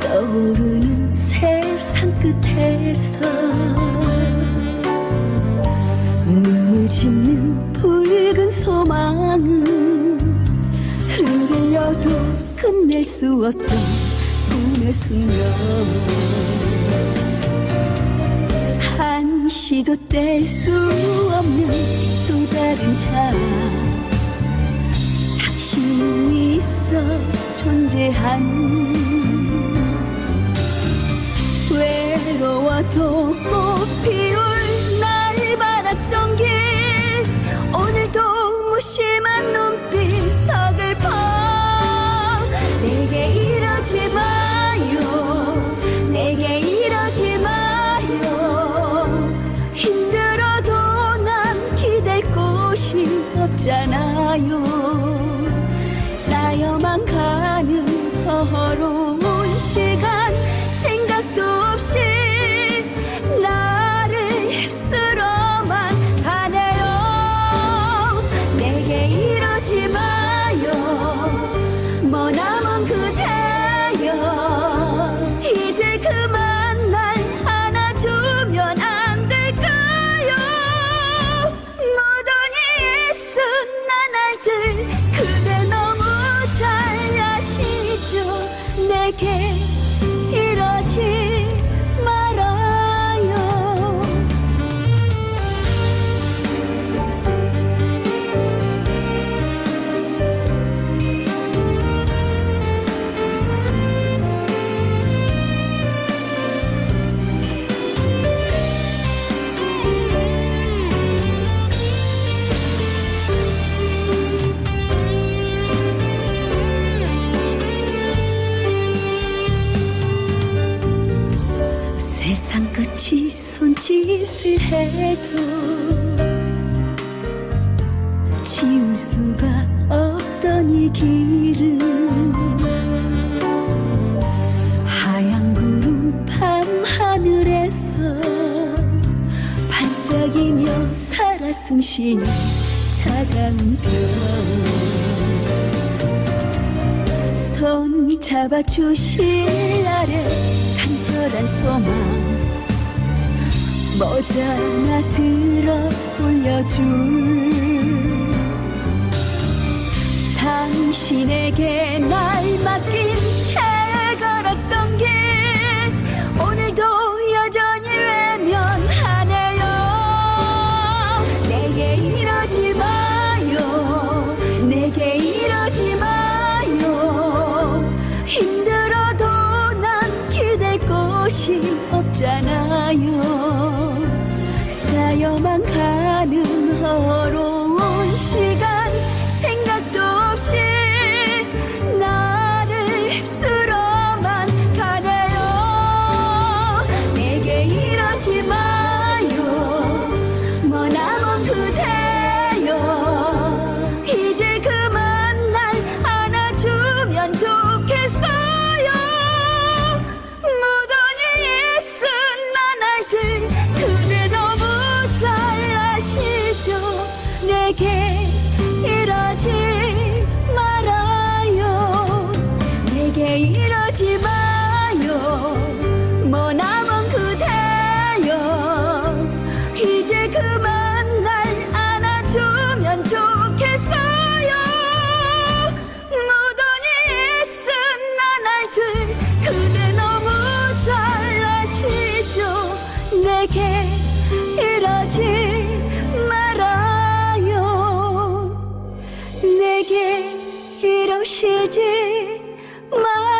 떠오르는 세상 끝에서 눈물 짓는 붉은 소망은 흔들려도 끝낼 수 없던 꿈의 순간 한시도 뗄 수 없는 또 다른 참 존재한 외로워도 꽃 피울 날 바랐던 길. 오늘도 무심한 눈빛 서글퍼 내게 이러지 마요. 내게 이러지 마요. 힘들어도 난 기댈 곳이 없잖아요 쌓여만 가는 허로운 시간 끝이 손짓을 해도 지울 수가 없던 이 길은 하얀 구름 밤하늘에서 반짝이며 살아 숨쉬는 차가운 별. 손 잡아주실 날에 간절한 소망 모자나 들어 올려줄 당신에게 쌓여만 가는 허로 이러지 마요. 머나먼 그대여. 이제 그만 날 안아주면 좋겠어요. 무던히 애쓴 나날들 그대 너무 잘 아시죠? 내게 이러지 말아요. 내게 이러시지 말아요